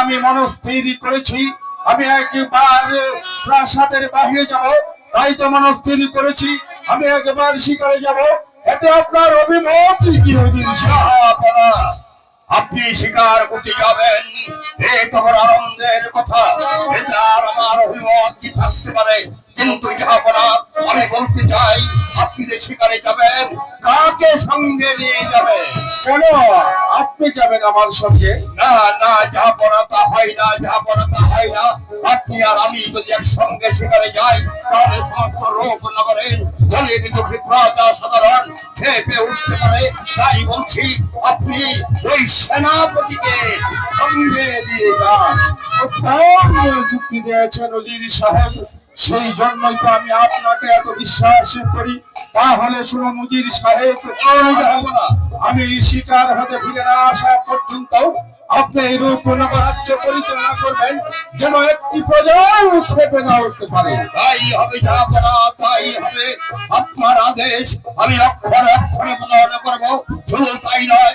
আমি মনস্থির করেছি। আমি একবার প্রাসাদের বাহিরে যাব, তাই তো মনস্থির করেছি। আমি একবার শিকারে যাব, এতে আপনার অভিমত কি আপনি স্বীকার করতে যাবেন, এ তোমার আনন্দের কথা। এটা আমার অভিমত কি থাকতে পারে? কিন্তু যাহাপনা আমি বলতে চাই আপনি যে শিকারে যাবেন কাকে সঙ্গে নিয়ে যাবেন? কেন আপনি যাবেন আমার সঙ্গে? না না যাহাপনা তা হয় না যাহাপনা তা হয় না। আপনি আর আমি যদি একসঙ্গে সেখানে যাই তাহলে সমস্ত রোগ নগরের দলের দুঃখী প্রজা সাধারণ খেপে উঠতে পারে। তাই বলছি আপনি ওই সেনাপতিকে সঙ্গে দিয়ে যান। উত্তম যুক্তি দিয়েছেন নজির সাহেব। সেই জন্যই তো আমি আপনাকে এত বিশ্বাস করি। তাহলে শুনো মুজির সাহেব আমি শিকার হতে ফিরে না আসা পর্যন্ত আপনি এই রূপ রাজ্য পরিচালনা করবেন, যেন একটি প্রজাও খেপে না উঠতে পারে। তাই হবে যাহাপনা তাই হবে। আপনার আদেশ, আমি অক্ষর অক্ষরে পালন করব। শুধু তাই নয়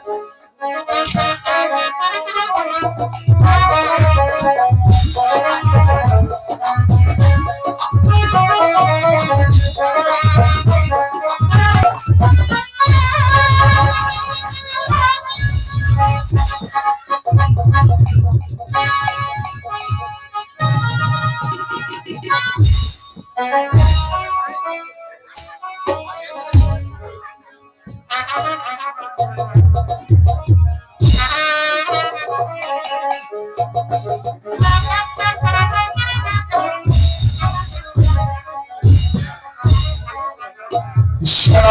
সেনাপতি যাব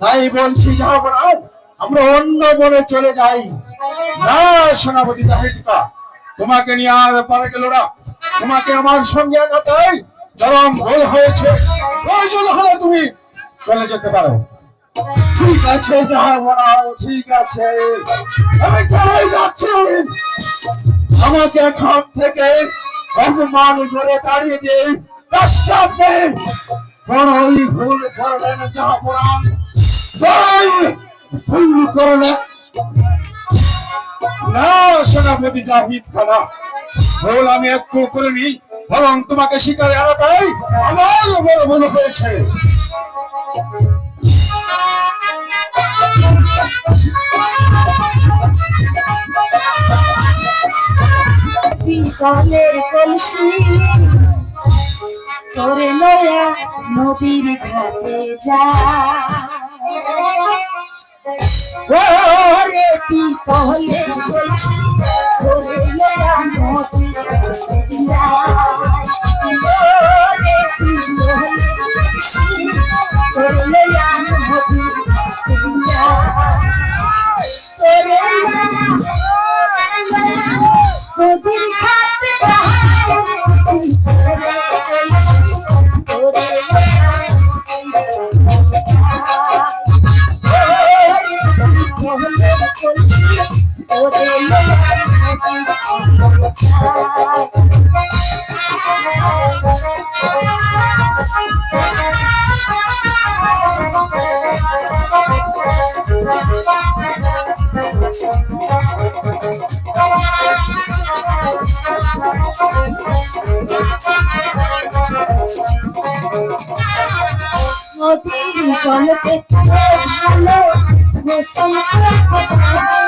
তাই বলছি আমরা অন্য বনে চলে যাই। না, সেনাপতি জাহিদা তোমাকে নিয়ে আর পারে গেল তোমাকে আমার সঙ্গে আনাতেই চরম ভুল হয়েছে। প্রয়োজন হলে তুমি চলে যেতে পারো। ঠিক আছে ঠিক আছে। আমি চলে আমাকে এখন থেকে অপমান করে তাড়িয়ে দিয়ে রাষ্ট্রাপে বড়ই ভুল করলেন জাহাপুরান বড়ই ভুল করলেন না। সেনাপতি জাহিদ খানা। ভুল আমি একটু করিনি বরং তোমাকে শিকারে আনাটাই আমার বড় ভুল হয়েছে। বিকলের তোরে লয়া নদীর ঘাটে যা। ওরে বিকলের কলসি তোরে লয়া নদীর ঘাটে ওরে বিকলের কলসি তোরে নদীর চলতে ভালো করতে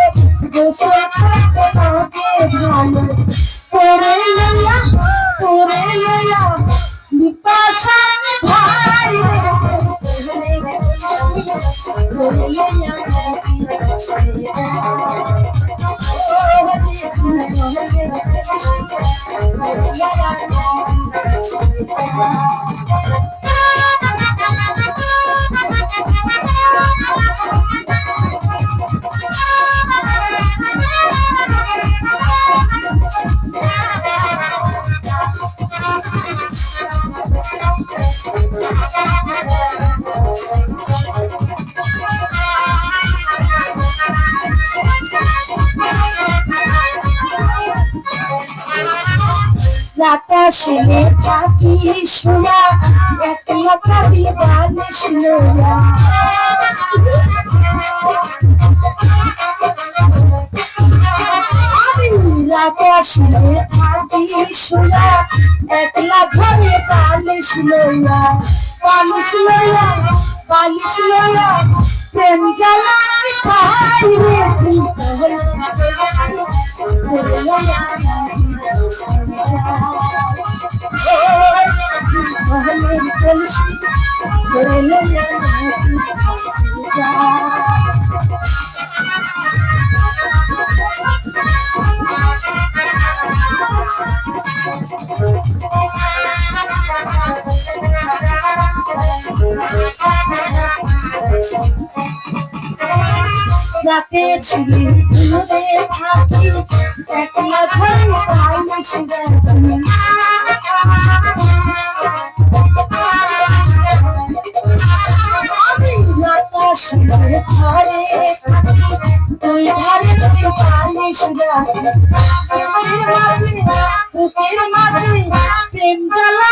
Música আকাশে থাকি শোয়া একলা খালি বালিশ লোয়া আকাশে থাকি শোয়া একলা ঘরে বালিশ লোয়া বালিশ লোয়া বালিশ লোয়া প্রেম রাতে ছিলি দূরে থাকি। একলা ঘরে পাইলিস আমি আকাশে ঘরে তুই ঘরে তুই পাইলিস বুকের মাঝে প্রেম জ্বালা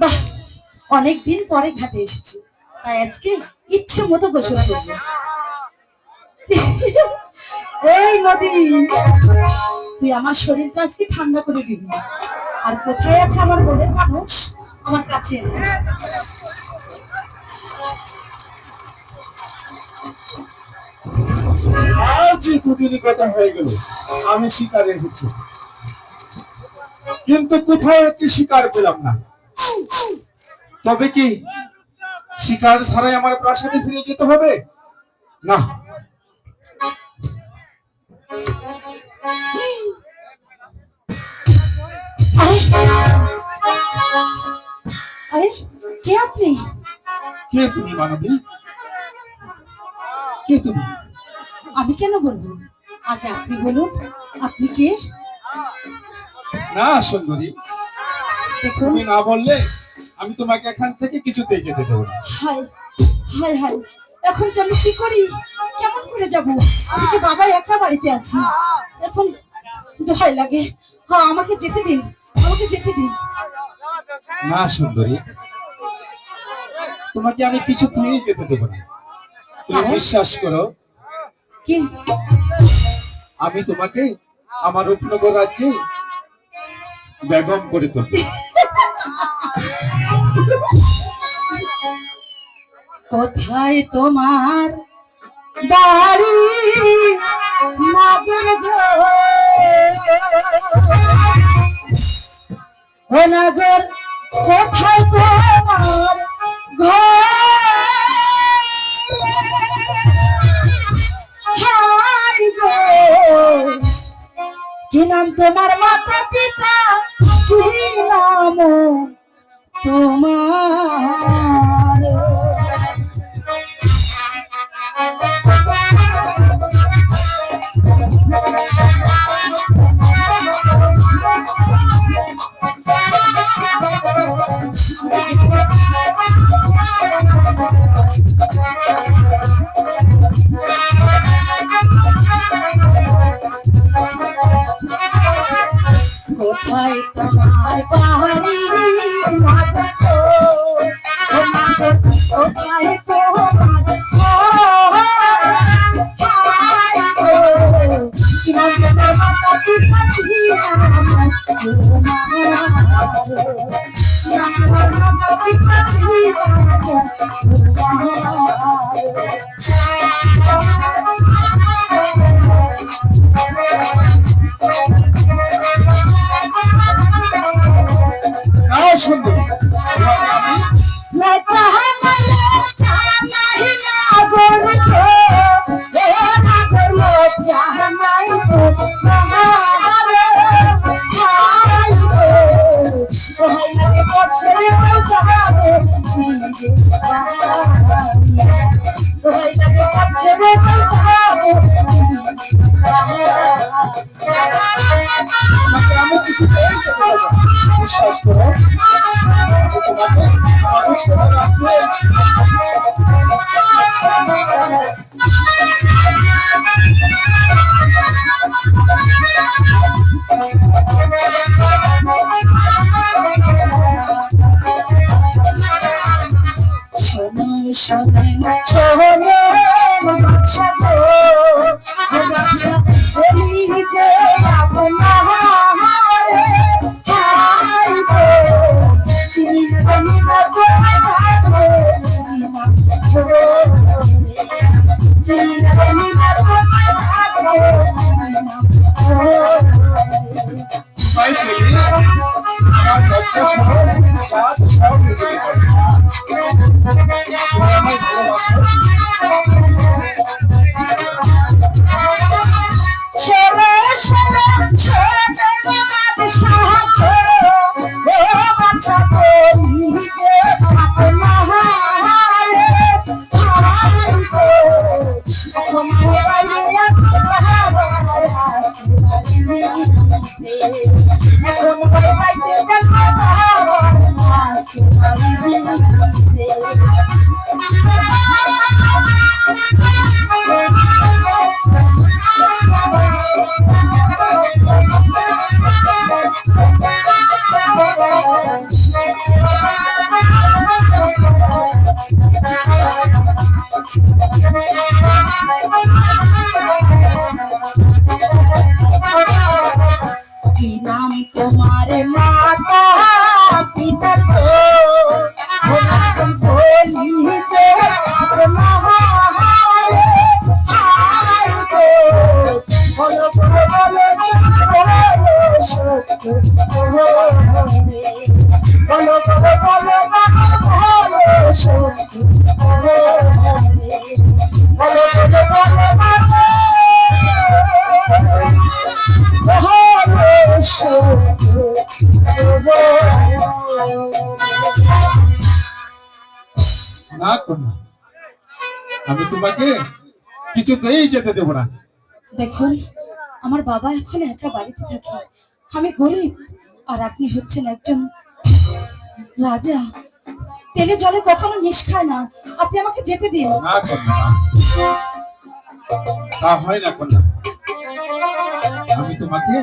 বাহ অনেক দিন পরে ঘাটে এসেছি। তাই আজকে ইচ্ছে মতো গোসল করব। এই নদী, তুই আমার শরীরটা আজকে ঠান্ডা করে দিবি। আর কোথায় আছে আমার মনের মানুষ? আমার কাছে আজ দুদিনই কথা হয়ে গেল। আমি শিকার কিন্তু কোথাও একটি শিকার পেলাম না। তবে কি শিকার ছাড়াই আমার প্রাসাদে ফিরে যেতে হবে? না। আরে আরে কে আপনি? কে তুমি মানবী? কে তুমি? আমি কেন বলব? আগে আপনি বলুন আপনি কে? না সুন্দরী। তুমি না বললে আমি তোমাকে এখান থেকে কিছুতেই যেতে দেবো না। হাই হাই হাই এখন যে আমি কি করি? কেমন করে যাব? আমি কি বাবা একা বাড়িতে আছি? এখন ভয় লাগে। হ্যাঁ আমাকে যেতে দিন আমাকে যেতে দিন। না সুন্দরী। তোমাকে আমি কিছুতেই যেতে দেবো না। তুমি? বিশ্বাস করো কি আমি তোমাকে আমার উপনগর রাজ্যে বেগম করে তুলব কোথায় তোমার বাড়ি? নাগর ও কোথায় তোমার ঘর? কি নাম তোমার মাতা পিতা? কি নাম তোমার? না শুনবে। সময় সময় চলে বাচ্চা বলি যে আপনার সব নিজে কি নাম তোমার মাতা? পিতা তো না। কন্যা আমি তোমাকে কিছুতেই যেতে দেবো না। দেখুন আমার বাবা এখন একা বাড়িতে থাকে। আমি গরিব আর আপনি হচ্ছেন একজন রাজা। তেলে জলে কখনো মিশ খায় না। আপনি আমাকে যেতে দিন। না কন্যা। না। তা হয় না কন্যা। আমি তোমাকে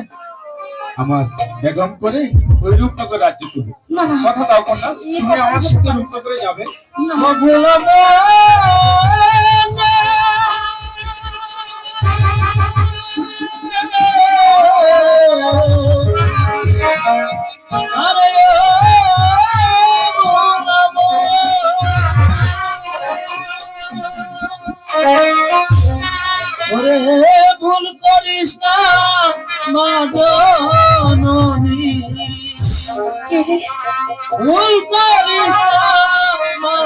আমার বেগম করে ওই রূপনগর রাজ্য না কথা দাও কন্যা তুমি আমার সাথে। রূপনগরে যাবে? ভুল করিস না। মা জননী কে ভুল করিস না মা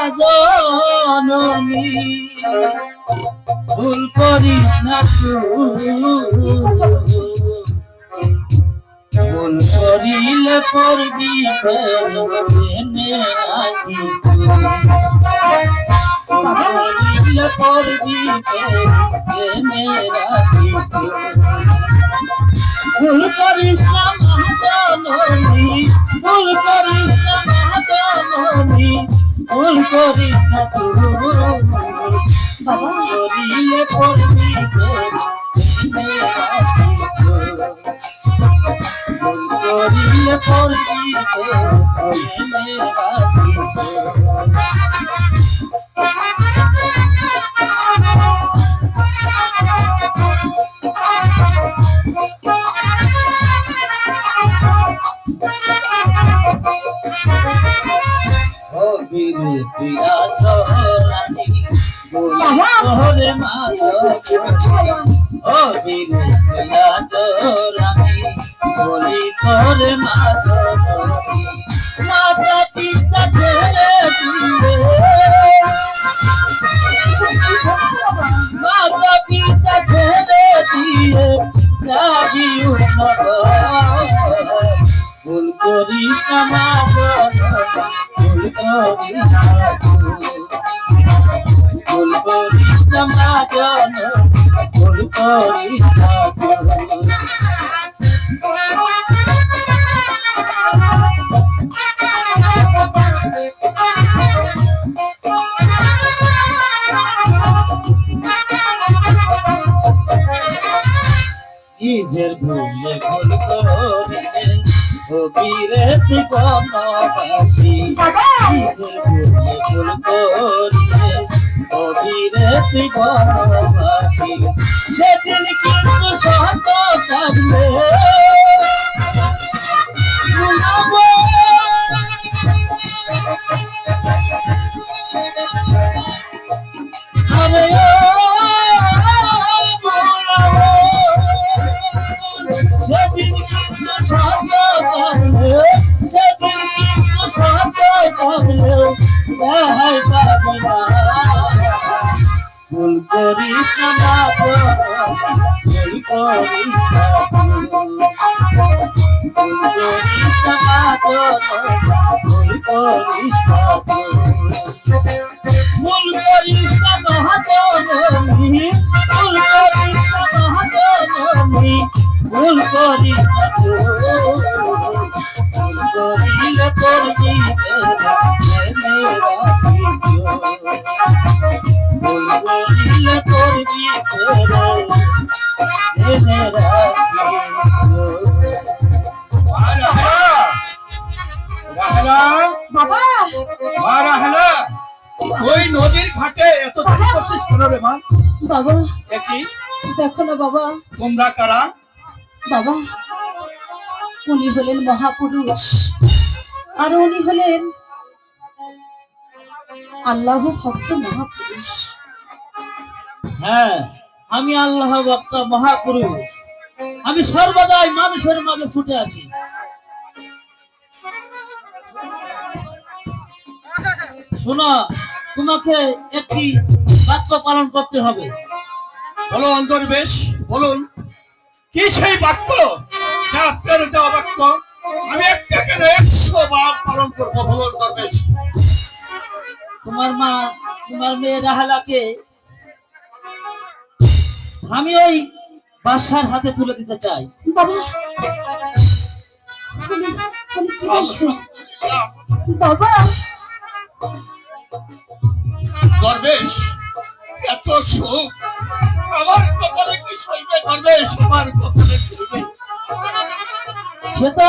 ভুল করিস না। ভুল করিলে করবি জেনে রাখি করিলে করবি জেনে রাখি ভুল করিস ভুল করিস ভুল করিস না তুই করিলে করবি জেনে রাখি করিলে বলি তোরে মা চরানি মাতা পিতা ছেড়ে দিলে মাতা পিতা ছেড়ে দিয়ে। উন্নত ভুল মা ভুল করিস না ভুল করিস না মা ভুল করিস নিজের ভুলে ভুল করিলে ও বীরে বনবাসী বাবা নিজের ভুলে ভুল সেদিন কিন্তু ভুলাবো। দেখাই পাবে ভুল করিস না ভুল করিস না ভুল করিস না ভুল করিস না ভুল করিস না ভুল করিস বাবা ওই নদীর ঘাটে এত দেরি করছিস কেন রে মা বাবা দেখো না বাবা। তোমরা কারা? বাবা উনি হলেন মহাপুরুষ। আর উনি হলেন আল্লাহ ভক্ত মহাপুরুষ। হ্যাঁ আমি আল্লাহ ভক্ত মহাপুরুষ। আমি সর্বদাই মানুষের মাঝে ছুটে আসি। শোনো তোমাকে একটি বাক্য পালন করতে হবে। বলো অন্তর্বেশ বলুন। কি সেই বাক্য? যা আপনার দেওয়া বাক্য আমি একটা কেন একশো বার পালন করব বলো অন্তর্বেশ তোমার মা তোমার মেয়ে রাহালাকে আমি ওই বাসার হাতে তুলে দিতে চাই। বাবা বাবা। দরবেশ এত সুখ। আমার কপালে কি সইবে দরবেশ আমার কপালে সইবে।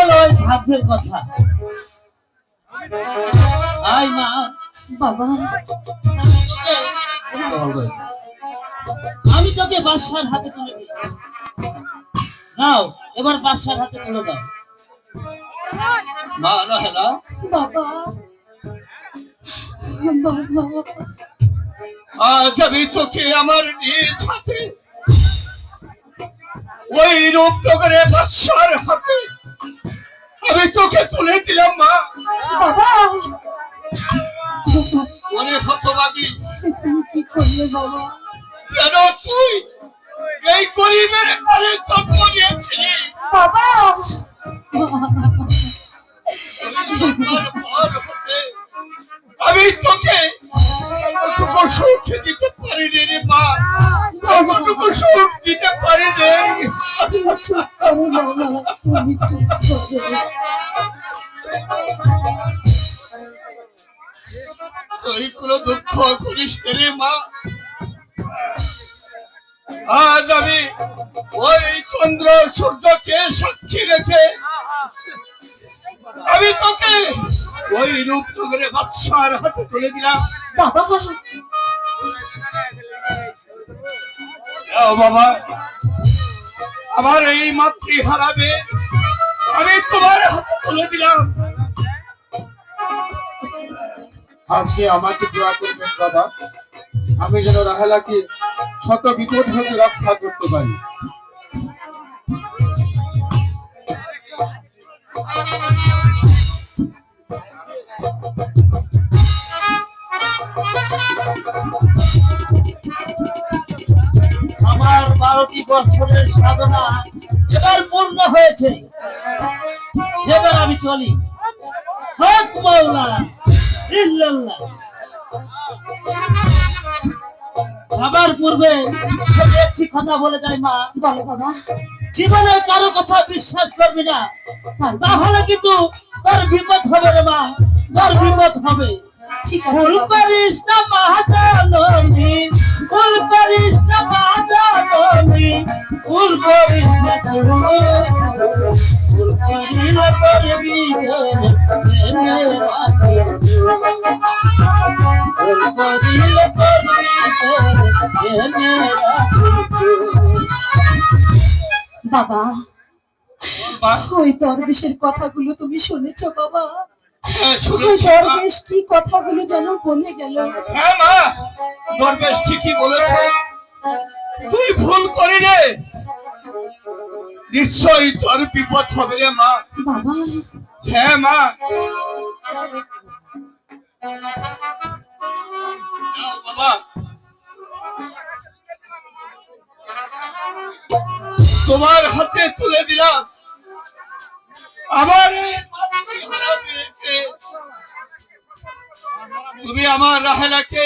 নয় ভাগ্যের কথা। আয় মা বাবা। আমি তোকে বাদশার হাতে তুলে দিই নাও এবার বাদশার হাতে তুলে দাও। মা রাহেলা বাবা বাবা। আজ আমি তোকে আমার নিজ হাতে ওই রূপনগরে বাদশার হাতে আমি তোকে তুলে দিলাম মা। বাবা। মনে হতবাগি তুমি কি করলে বাবা? কেন তুই এই গরিবের ঘরে জন্ম নিয়েছিলি? বাবা। আমি তোকে দিতে পারিনি রে মা। এতটুকু সুখ দিতে পারিনি। তুই করিস রে মা। আজ আমি ওই চন্দ্র সূর্যকে সাক্ষী রেখে আমি তোকে ওই রূপ নগরে বাদশার হাতে তুলে দিলাম। বাবা বাবা। আমার এই মাতৃ হারাবে আমি তোমার হাতে তুলে দিলাম। আপনি আমাকে দোয়া করবেন বাবা। আমি যেন রাহেলাকে শত বিপদ হতে রক্ষা করতে পারি। আমার বারোটি বছরের সাধনা এবার পূর্ণ হয়েছে। এবার আমি চলি। হক মাওলা ইল্লাল্লাহ। পূর্বে একটি কথা বলে যাই মা। বলো বাবা। জীবনে কারও কথা বিশ্বাস করবি না তাহলে কিন্তু তোর বিপদ হবে রে মা তোর বিপদ হবে ভুল। করিস না মহাজাননী ভুল করিস না মহাজাননী ভুল করিস না তুই। ভুল করিলে করবি জেনে রাখি। ভুল করবি জেনে রাখি। বাবা ওই দরবেশের কথাগুলো তুমি শুনেছো বাবা? হ্যাঁ, দরবেশ কি কথাগুলো যেন বলে গেল? হ্যাঁ মা দরবেশ ঠিকই বলেছে। তুই ভুল করিলে নিশ্চয়ই তোর বিপদ হবে রে মা। বাবা। হ্যাঁ মা। বাবা। তোমার হাতে তুলে দিলাম। আমার তুমি আমার রাহেলাকে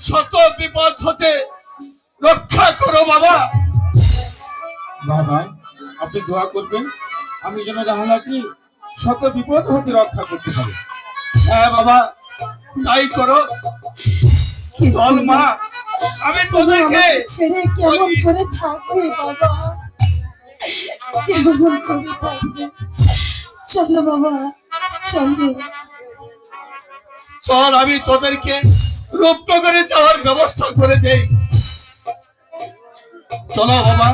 শত বিপদ হতে রক্ষা করো বাবা। বাবা আপনি দোয়া করবেন। আমি যেন রাহেলাকে শত বিপদ হতে রক্ষা করতে পারি। হ্যাঁ বাবা তাই করো। চল মা আমি তোমাকে ছেড়ে কেমন করে থাকবে বাবা? কেমন করে থাকবে? চলো বাবা চলো। চল আমি তোদেরকে করে যাওয়ার ব্যবস্থা করে দেই। চলো বাবা।